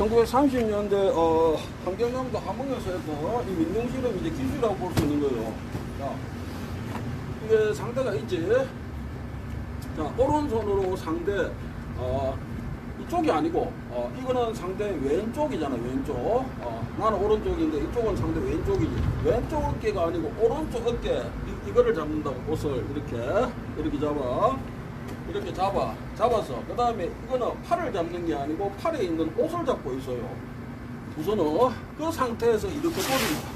1930년대 어, 환경남도 함흥에서 했던 이 민둥실험 이제 기술이라고 볼 수 있는 거예요. 자, 이게 상대가 있지. 자, 오른손으로 상대 어, 이쪽이 아니고 어, 이거는 상대 왼쪽이잖아 왼쪽. 어, 나는 오른쪽인데 이쪽은 상대 왼쪽이지. 왼쪽 어깨가 아니고 오른쪽 어깨 이, 이거를 잡는다고 옷을 이렇게 이렇게 잡아. 이렇게 잡아 잡아서 그 다음에 이거는 팔을 잡는 게 아니고 팔에 있는 옷을 잡고 있어요. 우선은 그 상태에서 이렇게 돌립니다.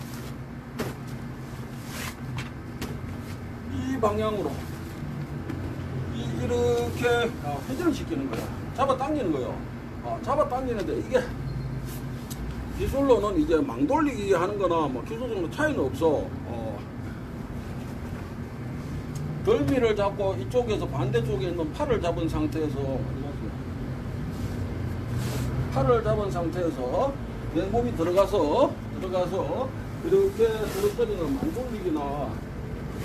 이 방향으로 이, 이렇게 아, 회전을 시키는 거야. 잡아 당기는 거예요. 아, 잡아 당기는데 이게 기술로는 이제 망돌리기 하는 거나 뭐 기술적으로 차이는 없어. 어, 덜미를 잡고 이쪽에서 반대쪽에 있는 팔을 잡은 상태에서 팔을 잡은 상태에서 내 몸이 들어가서 들어가서 이렇게 들어뜨리는 만돌리기나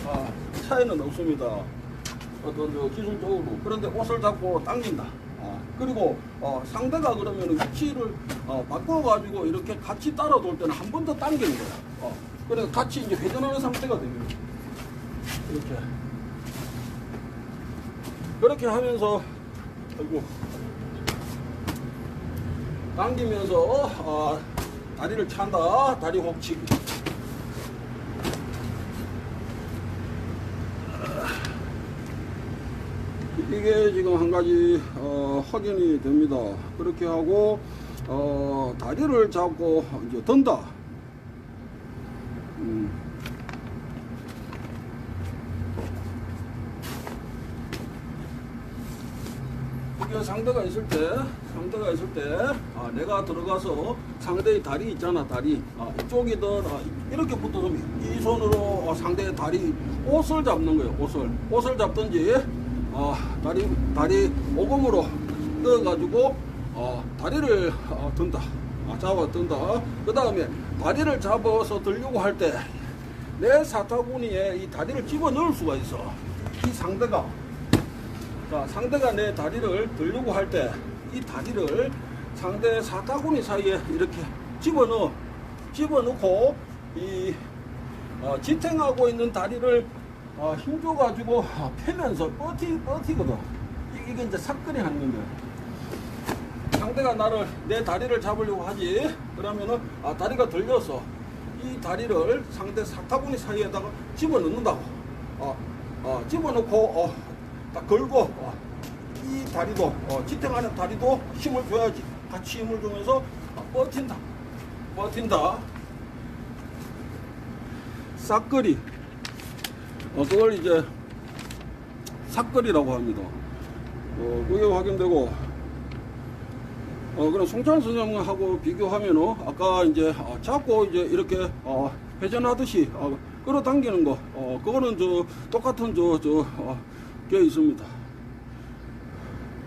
아, 차이는 없습니다. 어떤 저 기술적으로 그런데 옷을 잡고 당긴다. 아, 그리고 어, 상대가 그러면 위치를 어, 바꿔가지고 이렇게 같이 따라 돌 때는 한 번 더 당기는 거야. 어, 그래서 같이 이제 회전하는 상태가 됩니다. 이렇게. 그렇게 하면서 아이고. 당기면서 아, 다리를 찬다. 다리 혹치기 이게 지금 한 가지 어, 확인이 됩니다. 그렇게 하고 어, 다리를 잡고 이제 든다. 음. 상대가 있을 때, 상대가 있을 때, 아, 내가 들어가서 상대의 다리 있잖아, 다리. 아, 이쪽이든, 아, 이렇게 붙어서 이 손으로 어, 상대의 다리, 옷을 잡는 거예요, 옷을. 옷을 잡든지, 아, 다리, 다리 오금으로 넣어가지고, 어, 다리를 어, 든다. 아, 잡아 든다. 그 다음에 다리를 잡아서 들려고 할 때, 내 사타구니에 이 다리를 집어 넣을 수가 있어. 이 상대가 자, 상대가 내 다리를 들려고 할 때 이 다리를 상대 사타구니 사이에 이렇게 집어넣어 집어넣고 이 어, 지탱하고 있는 다리를 어, 힘줘가지고 어, 펴면서 버티 버티거든. 이- 이게 이제 사건이 하는 건데. 상대가 나를 내 다리를 잡으려고 하지. 그러면은 아, 다리가 들려서 이 다리를 상대 사타구니 사이에다가 집어넣는다고. 어, 어, 집어넣고 어, 딱 걸고 어, 이 다리도 어, 지탱하는 다리도 힘을 줘야지. 같이 힘을 주면서 어, 버틴다. 버틴다. 싹거리. 어, 그걸 이제 삭거리라고 합니다. 어, 그게 확인되고 어, 그럼 송찬 선생님하고 비교하면은 아까 이제 어, 잡고 이제 이렇게 어, 회전하듯이 어, 끌어당기는 거, 어, 그거는 저 똑같은 저, 저, 어, 게 있습니다.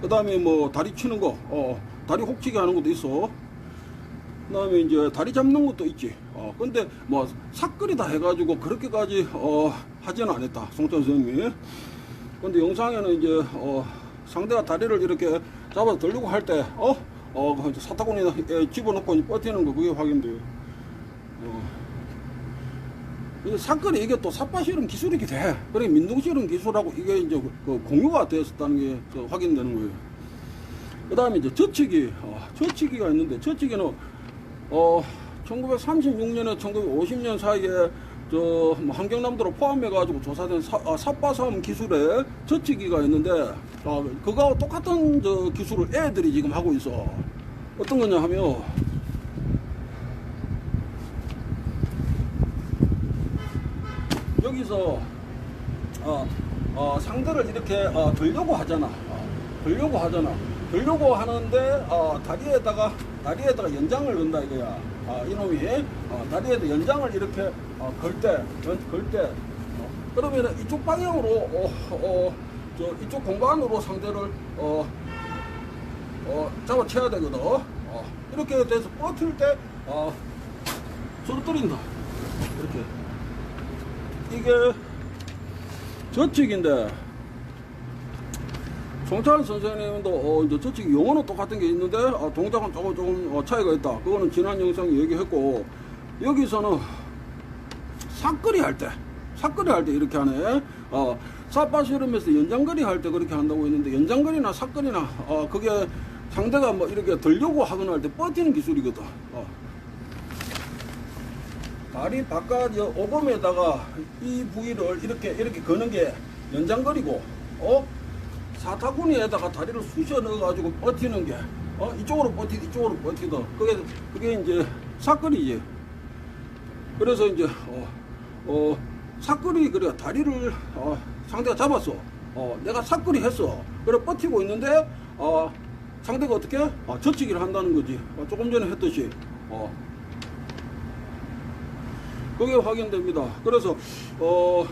그 다음에 뭐 다리 치는 거, 어, 다리 혹치기 하는 것도 있어. 그 다음에 이제 다리 잡는 것도 있지. 어, 근데 뭐 삭거리 다 해가지고 그렇게까지 어, 하지는 않았다. 송찬 선생님이. 근데 영상에는 이제 어, 상대가 다리를 이렇게 잡아 들려고 할 때, 어, 어, 그 사타구니에 집어넣고 버티는 거 그게 확인돼요. 어. 이게 사건이 이게 또 삿바실은 기술이게 돼. 그래 민둥실은 기술하고 이게 이제 그, 그 공유가 되었다는 게저 확인되는 거예요. 그 다음에 이제 젖히기, 어, 젖히기가 있는데 젖히기는 어 1936년에 1950년 사이에 저뭐 환경남도로 포함해가지고 조사된 사, 아, 삿바섬 기술에 젖히기가 있는데 아, 그거하고 똑같은 저 기술을 애들이 지금 하고 있어. 어떤 거냐 하면 여기서 어, 어, 상대를 이렇게 어, 들려고 하잖아. 어, 들려고 하잖아. 들려고 하는데 어, 다리에다가 다리에다가 연장을 건다 이거야. 아, 이놈이 어, 다리에다 연장을 이렇게 어, 걸 때, 걸 때, 어, 그러면 이쪽 방향으로 어, 어, 저 이쪽 공간으로 상대를 어, 어, 잡아채야 되거든. 어, 이렇게 돼서 버틸 때 어, 쓰러뜨린다. 이렇게. 이게 저측인데 송찬 선생님도 어, 이제 저쪽 용어는 똑같은 게 있는데 어, 동작은 조금 조금 어, 차이가 있다. 그거는 지난 영상에 얘기했고 여기서는 삭거리 할 때, 삭거리 할 때 이렇게 하네. 어, 사파시름에서 연장거리 할 때 그렇게 한다고 했는데 연장거리나 삭거리나 어, 그게 상대가 뭐 이렇게 들려고 하거나 할 때 버티는 기술이거든. 어. 다리 바깥 여 오범에다가 이 부위를 이렇게 이렇게 거는 게 연장거리고 어? 사타구니에다가 다리를 쑤셔 넣어가지고 버티는 게 어? 이쪽으로 버티 이쪽으로 버티던 그게 그게 이제 사거리지. 그래서 이제 어, 어 사거리 그래 다리를 어, 상대가 잡았어. 어 내가 사거리 했어. 그래 버티고 있는데 어 상대가 어떻게? 어, 젖히기를 한다는 거지. 어, 조금 전에 했듯이. 어 그게 확인됩니다. 그래서 어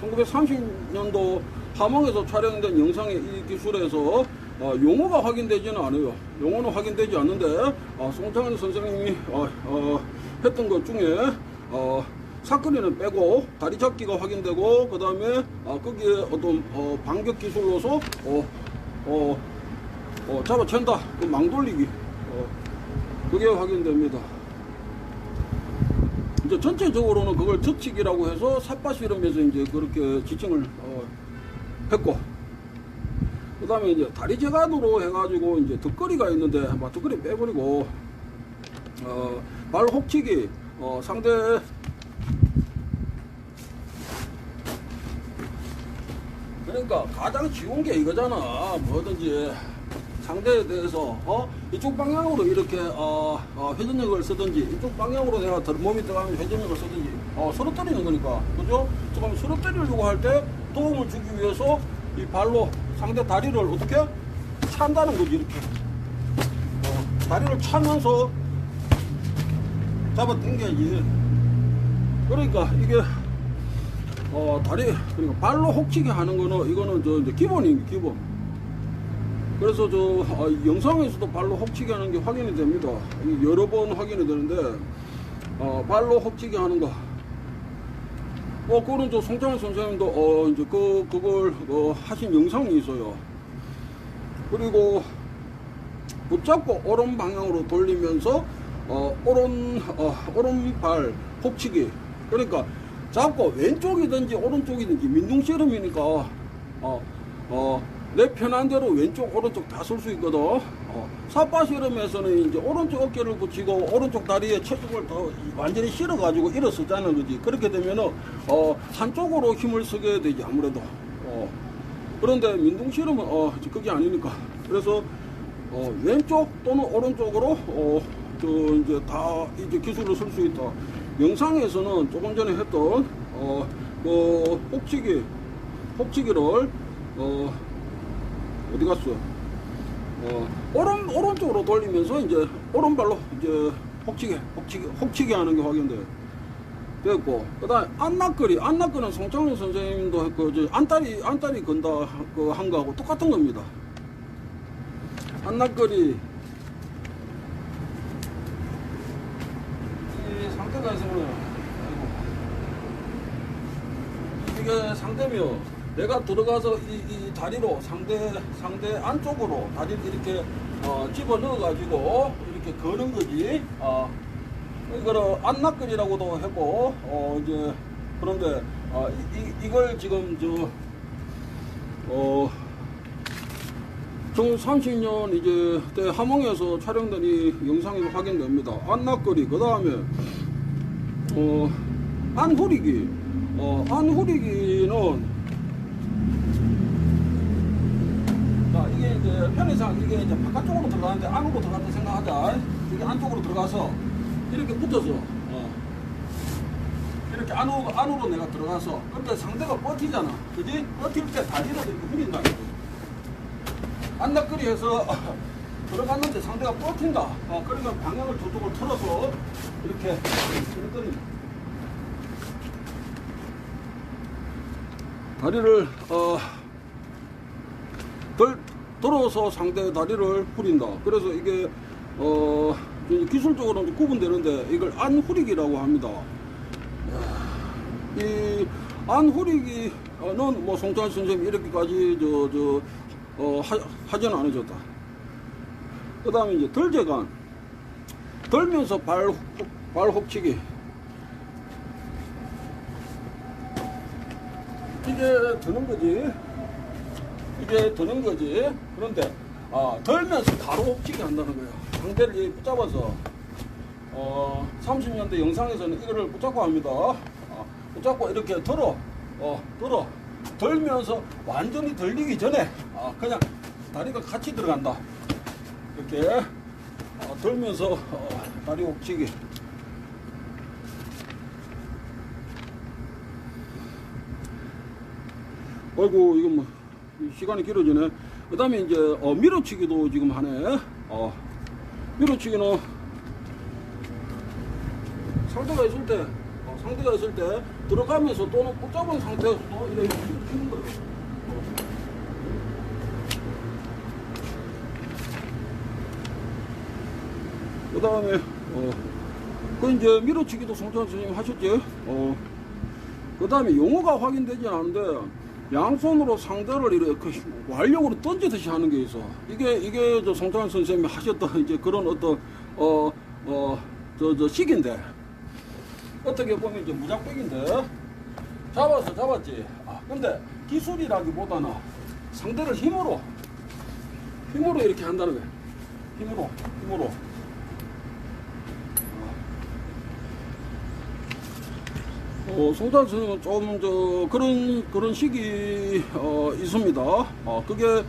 1930년도 함흥에서 촬영된 영상의 이 기술에서 어, 용어가 확인되지는 않아요. 용어는 확인되지 않는데 어, 송창현 선생님이 어, 어, 했던 것 중에 어, 사거리는 빼고 다리 잡기가 확인되고 그 다음에 어, 거기에 어떤 어, 반격 기술로서 어, 어, 어, 잡아챈다. 그 망돌리기. 어, 그게 확인됩니다. 이제 전체적으로는 그걸 적치기라고 해서 삿바시름에서 이제 그렇게 지칭을 어, 했고 그 다음에 이제 다리 재간으로 해가지고 이제 덧거리가 있는데 막 덧거리 빼버리고 어, 발 혹치기 어, 상대 그러니까 가장 쉬운 게 이거잖아. 뭐든지 상대에 대해서 어? 이쪽 방향으로 이렇게 어, 어, 회전력을 쓰든지 이쪽 방향으로 내가 덜 몸이 들어가면 회전력을 쓰든지 어 서로 때리는 거니까. 그죠? 조금 서로 때리려고 할 때 도움을 주기 위해서 이 발로 상대 다리를 어떻게? 찬다는 거지 이렇게. 어, 다리를 차면서 잡아 당겨야지. 그러니까 이게 어 다리 그러니까 발로 혹치게 하는 거는 이거는 저 이제 기본인 기본. 그래서 저 아, 이 영상에서도 발로 혹치게 하는 게 확인이 됩니다. 이 여러 번 확인이 되는데 어, 발로 혹치게 하는 거. 어 그거는 저 송창훈 선생님도 어 이제 그 그걸 어, 하신 영상이 있어요. 그리고 붙잡고 오른 방향으로 돌리면서 어, 오른 어, 오른발 혹치기 그러니까 잡고 왼쪽이든지 오른쪽이든지 민둥 씨름이니까 어, 어, 내 편한 대로 왼쪽 오른쪽 다 쓸 수 있거든. 어, 삿바씨름에서는 이제 오른쪽 어깨를 붙이고 오른쪽 다리에 체중을 더 완전히 실어 가지고 일어서자는 거지. 그렇게 되면은 어, 한쪽으로 힘을 쓰게 되지 아무래도. 어, 그런데 민둥씨름은 어, 그게 아니니까. 그래서 어, 왼쪽 또는 오른쪽으로 어, 저 이제 다 이제 기술을 쓸 수 있다. 영상에서는 조금 전에 했던 어, 그 혹치기 혹치기를 어, 어디 갔어? 어, 오른 오른쪽으로 돌리면서 이제 오른발로 이제 혹치기 혹치기 혹치기 하는 게 확인돼. 됐고 그 다음 안락거리 안락거리는 송창훈 선생님도 했고 저 안다리 안다리 건다 그 한 거하고 똑같은 겁니다. 안락거리 이 상태가 있으면. 이게 상대면 내가 들어가서 이, 이 다리로 상대 상대 안쪽으로 다리를 이렇게 어, 집어 넣어 가지고 이렇게 거는 거지. 어, 이거를 안락거리라고도 했고 어, 이제 그런데 어, 이, 이, 이걸 지금 저 어. 1930년 이제 때 함흥에서 촬영된 이 영상이 확인됩니다. 안락거리 그 다음에 어 안후리기 어 안후리기는 자 이제 편의상 이게 이제 바깥쪽으로 들어가는데 안으로 들어갔다 생각하자. 이게 안쪽으로 들어가서 이렇게 붙어서 어 이렇게 안으로 안으로 내가 들어가서 근데 상대가 버티잖아. 그지? 버틸 때 다리를 이렇게 후린다. 안락거리 해서 들어갔는데 상대가 버틴다. 어, 그러니까 방향을 저쪽으로 틀어서 이렇게 이렇게 다리를 어, 덜 들어서 상대의 다리를 후린다. 그래서 이게 어, 기술적으로는 구분되는데 이걸 안후리기라고 합니다. 이 안후리기는 뭐 송찬 선생님 이렇게까지 저 저 어, 하, 하지는 않아졌다. 그 다음에 이제 덜재간. 덜면서 발, 혹- 발 혹치기. 이게 드는 거지. 이게 드는 거지. 그런데, 아, 덜면서 바로 혹치기 한다는 거야. 상대를 붙잡아서, 어, 30년대 영상에서는 이거를 붙잡고 합니다. 아, 붙잡고 이렇게 들어, 어, 들어. 들면서 완전히 들리기 전에, 아, 그냥 다리가 같이 들어간다. 이렇게, 어, 들면서, 어, 다리 혹치기. 아이고 이건 뭐 시간이 길어지네. 그 다음에 이제 어, 밀어치기도 지금 하네. 어, 밀어치기는 상대가 있을 때, 어, 상대가 있을 때 들어가면서 또는 붙잡은 상태에서도 이렇게 밀어치는 거예요. 어. 그다음에 어, 그 이제 밀어치기도 송찬 선생님 하셨지. 어, 그 다음에 용어가 확인되지 않는데 양손으로 상대를 이렇게 완력으로 던지듯이 하는 게 있어. 이게 이게 저 송창환 선생님이 하셨던 이제 그런 어떤 어어저 저 식인데 어떻게 보면 이제 무작백인데 잡아서 잡았지. 아 근데 기술이라기보다는 상대를 힘으로 힘으로 이렇게 한다는 거야. 힘으로 힘으로. 어, 선생님은 좀, 저, 그런, 그런 식이, 어, 있습니다. 어, 그게,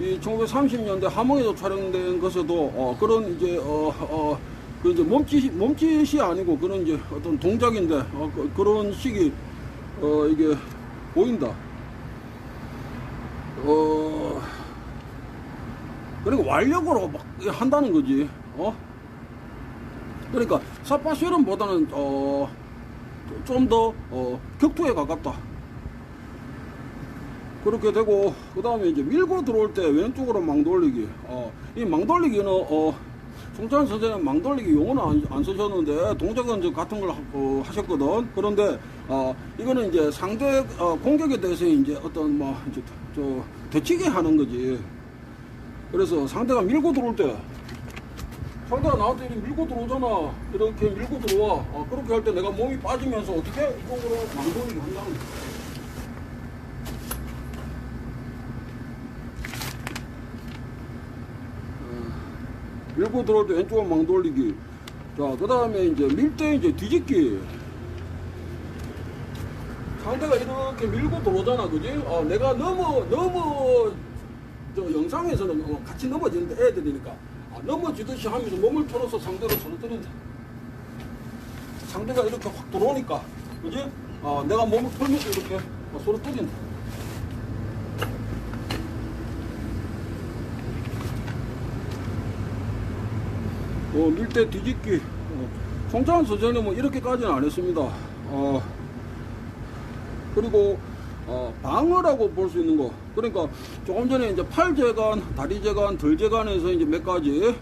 이 1930년대 함흥에서 촬영된 것에도, 어, 그런 이제, 어, 어, 그 이제 몸짓이, 몸짓이 아니고 그런 이제 어떤 동작인데, 어, 그, 런 식이, 어, 이게 보인다. 어, 그리고 완력으로 막 한다는 거지, 어? 그러니까, 사파쉐런보다는, 어, 좀더 어, 격투에 가깝다. 그렇게 되고 그 다음에 이제 밀고 들어올 때 왼쪽으로 망돌리기. 어, 이 망돌리기는 어, 송찬 선생님 망돌리기 용어는 안, 안 쓰셨는데 동작은 이제 같은 걸 하, 어, 하셨거든. 그런데 어, 이거는 이제 상대 어, 공격에 대해서 이제 어떤 뭐 이제 저 대치기 하는 거지. 그래서 상대가 밀고 들어올 때 상대가 나한테 이렇게 밀고 들어오잖아. 이렇게 밀고 들어와. 어, 그렇게 할 때 내가 몸이 빠지면서 어떻게 이쪽으로 망돌리기 한다는 거야. 어, 밀고 들어올 때 왼쪽으로 망돌리기. 자, 그 다음에 이제 밀 때 이제 뒤집기. 상대가 이렇게 밀고 들어오잖아, 그지? 어, 내가 너무, 너무, 저 영상에서는 어, 같이 넘어지는데 애들이니까. 아, 넘어지듯이 하면서 몸을 틀어서 상대를 쓰러뜨린다. 상대가 이렇게 확 들어오니까, 그지? 어, 내가 몸을 틀면서 이렇게 어, 쓰러뜨린다. 어, 밀대 뒤집기. 어, 송찬 선생님은 이렇게까지는 안 했습니다. 어, 그리고 어, 방어라고 볼 수 있는 거. 그러니까 조금 전에 이제 팔 재간, 다리 재간, 덜 재간에서 이제 몇 가지.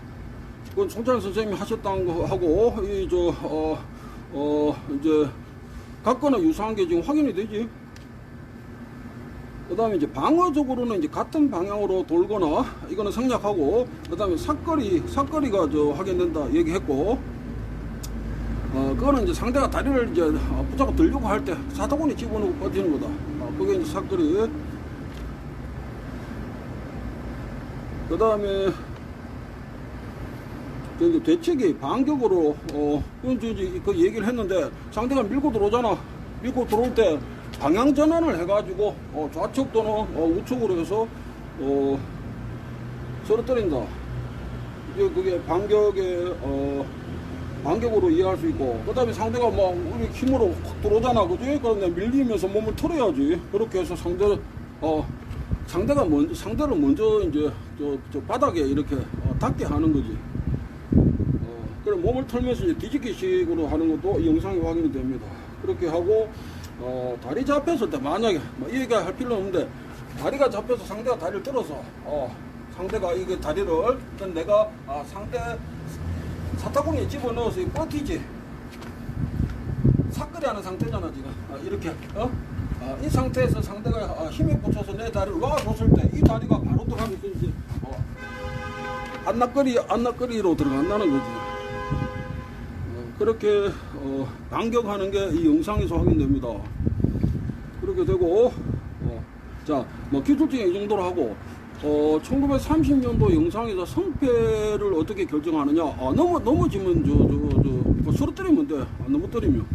그건 송찬 선생님이 하셨다는 거 하고 이저 어, 어, 이제 각거나 유사한 게 지금 확인이 되지. 그 다음에 이제 방어적으로는 이제 같은 방향으로 돌거나 이거는 생략하고 그 다음에 사거리 사거리가 저 확인된다 얘기했고 어 그거는 이제 상대가 다리를 이제 어, 붙잡고 들려고 할 때 사타구니 집어넣고 버티는 거다. 어, 그게 이제 사거리 그 다음에 그 대책이 반격으로 어 이제 그 얘기를 했는데 상대가 밀고 들어오잖아. 밀고 들어올 때 방향 전환을 해가지고 어, 좌측 또는 어, 우측으로 해서 어, 쓰러뜨린다. 이게 그게 반격의 어, 반격으로 이해할 수 있고 그다음에 상대가 막 우리 힘으로 확 들어오잖아, 그지? 그런데 밀리면서 몸을 털어야지. 그렇게 해서 상대를 어 상대가 먼저 상대를 먼저 이제 저, 저 바닥에 이렇게 어, 닿게 하는 거지. 어, 그래 몸을 털면서 이제 뒤집기식으로 하는 것도 이 영상에 확인이 됩니다. 그렇게 하고 어, 다리 잡혔을 때 만약에 뭐이 얘기할 필요는 없는데 다리가 잡혀서 상대가 다리를 들어서 어, 상대가 이게 다리를 그럼 내가 아, 상대 사타구니에 집어넣어서 이 버티지 사거리 하는 상태잖아 지금 아, 이렇게 어? 아, 이 상태에서 상대가 아, 힘에 붙여서 내 다리를 놔줬을 때 이 다리가 바로 들어가면 이제 어, 안락거리 안락거리로 들어간다는 거지. 어, 그렇게 어, 반격하는 게 이 영상에서 확인됩니다. 그렇게 되고 어, 자뭐 기술적인 이 정도로 하고 어, 1930년도 영상에서 성패를 어떻게 결정하느냐? 아, 넘어 넘어지면 저저 저 쓰러뜨리면 돼. 아, 넘어뜨리면.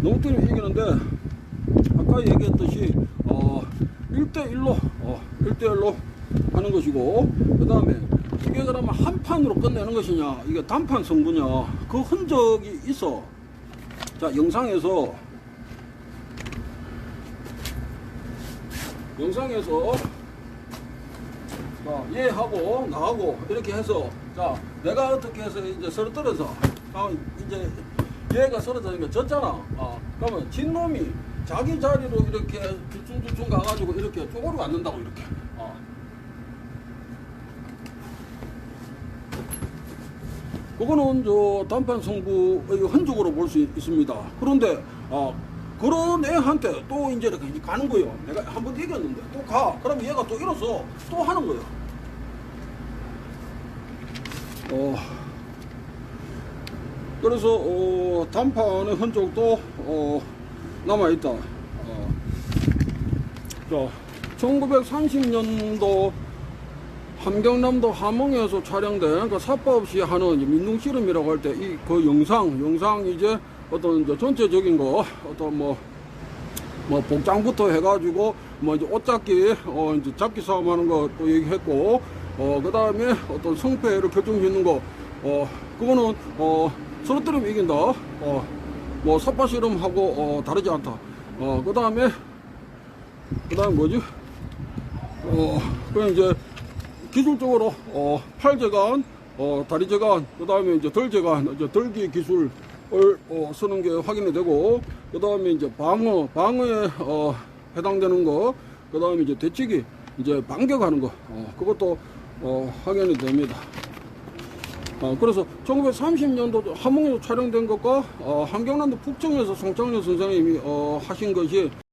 넘어뜨리면 이기는데 아까 얘기했듯이 어, 1대1로 어, 1대1로 하는 것이고 그 다음에 이게 그러면 한 판으로 끝내는 것이냐? 이게 단판 승부냐 그 흔적이 있어. 자 영상에서 영상에서 자, 얘하고 나하고 이렇게 해서 자 내가 어떻게 해서 이제 쓰러뜨려서 아, 이제 얘가 쓰러지니까 졌잖아 아, 그러면 진 놈이 자기 자리로 이렇게 주춤주춤 가가지고 이렇게 쪼그려 앉는다고 이렇게 아. 그거는 저 단판 승부의 흔적으로 볼 수 있습니다. 그런데 아 그런 애한테 또 이제 이렇게 가는 거예요. 내가 한 번 이겼는데 또 가. 그러면 얘가 또 일어서 또 하는 거예요. 어 그래서 어, 단판의 흔적도 어, 남아 있다. 어. 자, 1930년도 함경남도 함흥에서 촬영된 그 사파 없이 하는 이 민둥 씨름이라고 할 때 이 그 영상, 영상 이제 어떤 이제 전체적인 거 어떤 뭐, 뭐 복장부터 해가지고 뭐 이제 옷 잡기, 어 이제 잡기 싸움 하는 거또 얘기했고, 어, 그 다음에 어떤 성패를 결정짓는 거, 어, 그거는, 어, 서로뜨리면 이긴다. 어, 뭐 사파 씨름하고, 어, 다르지 않다. 어, 그 다음에, 그 다음에 뭐지? 어, 그 이제 기술적으로 어, 팔재간, 어, 다리재간, 그 다음에 이제 덜재간, 이제 덜기 기술 을 어, 쓰는 게 확인이 되고, 그 다음에 이제 방어, 방어에 어, 해당되는 거, 그 다음에 이제 대치기, 이제 반격하는 거, 어, 그것도 어, 확인이 됩니다. 어, 그래서 1930년도 함흥에서 촬영된 것과 어, 한경남도 북청에서 송창렬 선생님이 어, 하신 것이